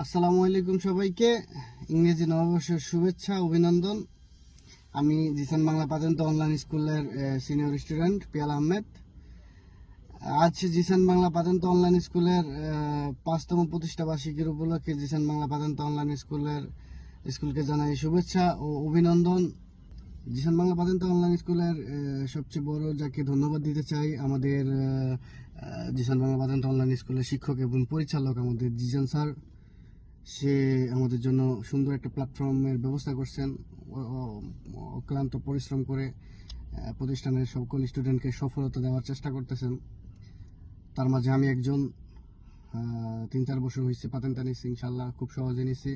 আসসালামু আলাইকুম সবাইকে। ইংরেজি নববর্ষের শুভেচ্ছা, অভিনন্দন। আমি জিসান বাংলা পাতেন্ত অনলাইন স্কুলের সিনিয়র স্টুডেন্ট পিয়াল আহমেদ। আজ জিসান বাংলা পাতেন্ত অনলাইন স্কুলের পাঁচতম প্রতিষ্ঠা বার্ষিকীর উপলক্ষে জিসান বাংলা পাতেন্ত অনলাইন স্কুলের স্কুলকে জানাই শুভেচ্ছা ও অভিনন্দন। জিসান বাংলা পাতেন্ত অনলাইন স্কুলের সবচেয়ে বড় যাকে ধন্যবাদ দিতে চাই আমাদের জিসান বাংলা পাতেন্ত অনলাইন স্কুলের শিক্ষক এবং পরিচালক আমাদের জিজান স্যার। সে আমাদের জন্য সুন্দর একটা প্ল্যাটফর্মের ব্যবস্থা করছেন। অক্লান্ত পরিশ্রম করে প্রতিষ্ঠানের সকল স্টুডেন্টকে সফলতা দেওয়ার চেষ্টা করতেছেন। তার মাঝে আমি একজন তিন চার বছর হয়েছে পাতেনটা নিচ্ছি ইনশাল্লাহ খুব সহজে নিচ্ছি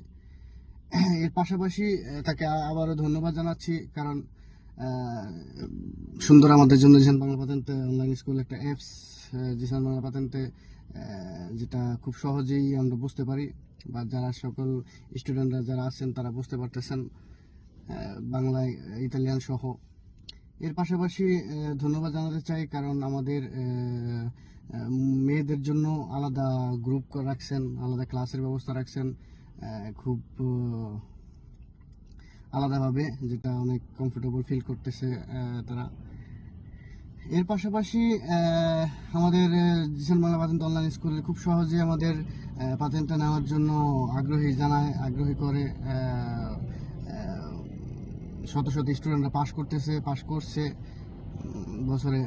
এর পাশাপাশি তাকে আবারও ধন্যবাদ জানাচ্ছি, কারণ সুন্দর আমাদের জন্য জিসান বাংলা পাতেন্তে অনলাইন স্কুল একটা অ্যাপস জিসান বাংলা পাতেন্তে যেটা খুব সহজেই আমরা বুঝতে পারি বা যারা সকল স্টুডেন্টরা যারা আছেন তারা বুঝতে পারতেছেন বাংলায় ইতালিয়ান সহ। এর পাশাপাশি ধন্যবাদ জানাতে চাই কারণ আমাদের মেয়েদের জন্য আলাদা গ্রুপ রাখছেন, আলাদা ক্লাসের ব্যবস্থা রাখছেন খুব আলাদাভাবে, যেটা অনেক কমফোর্টেবল ফিল করতেছে তারা। এর পাশাপাশি আমাদের জিসান বাংলা পাতেন্ট অনলাইন স্কুলে খুব সহজে আমাদের পাতেন্টটা নেওয়ার জন্য আগ্রহী জানায়, আগ্রহী করে শত শত স্টুডেন্টরা পাশ করতেছে পাশ করছে বছরে।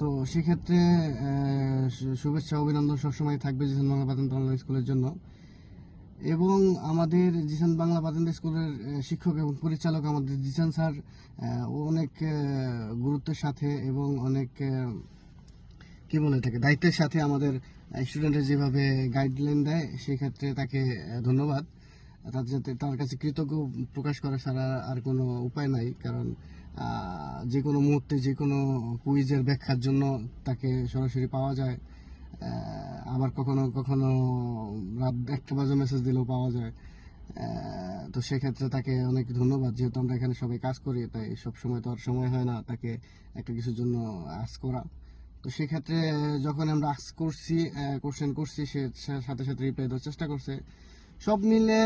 তো সেক্ষেত্রে শুভেচ্ছা, অভিনন্দন সবসময় থাকবে জিসান বাংলা পাতেন্ট অনলাইন স্কুলের জন্য। এবং আমাদের জিসান বাংলা পাতেন্ট স্কুলের শিক্ষক এবং পরিচালক আমাদের জিসান স্যার অনেক গুরুত্বের সাথে এবং অনেক কি বলে থাকে দায়িত্বের সাথে আমাদের স্টুডেন্টের যেভাবে গাইডলাইন দেয়, সেই ক্ষেত্রে তাকে ধন্যবাদ। তার যাতে, তার কাছে কৃতজ্ঞ প্রকাশ করা ছাড়া আর কোনো উপায় নাই, কারণ যে কোনো মুহূর্তে যে কোনো কুইজের ব্যাখ্যার জন্য তাকে সরাসরি পাওয়া যায়। আবার কখনো কখনো রাত একটা বাজে মেসেজ দিলেও পাওয়া যায়। তো সেক্ষেত্রে তাকে অনেক ধন্যবাদ, যেহেতু আমরা এখানে সবাই কাজ করি, তাই সব সময় তো আর সময় হয় না তাকে একটা কিছুর জন্য আস করা। তো সেক্ষেত্রে যখন আমরা আস করছি কোশ্চেন করছি, সে সাথে সাথে রিপ্লাই দেওয়ার চেষ্টা করছে। সব মিলে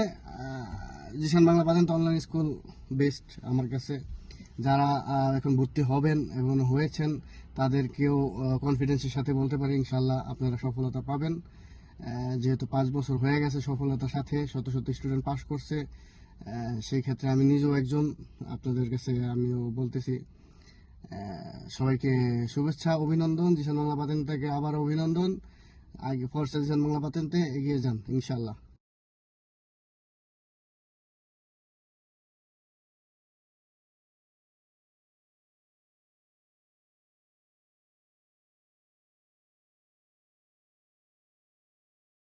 জিসান বাংলা পাঠান তো অনলাইন স্কুল বেস্ট আমার কাছে। যারা এখন ভর্তি হবেন এবং হয়েছেন, তাদেরকেও কনফিডেন্সের সাথে বলতে পারি ইনশাল্লাহ আপনারা সফলতা পাবেন। যেহেতু পাঁচ বছর হয়ে গেছে সফলতার সাথে, শত শত স্টুডেন্ট পাস করছে সেই ক্ষেত্রে আমি নিজেও একজন, আপনাদের কাছে আমিও বলতেছি সবাইকে শুভেচ্ছা, অভিনন্দন, জিসান বাংলা পাতেন থেকে আবার অভিনন্দন, আগে ফরসা জিসান বাংলা পাতেনতে এগিয়ে যান ইনশাল্লাহ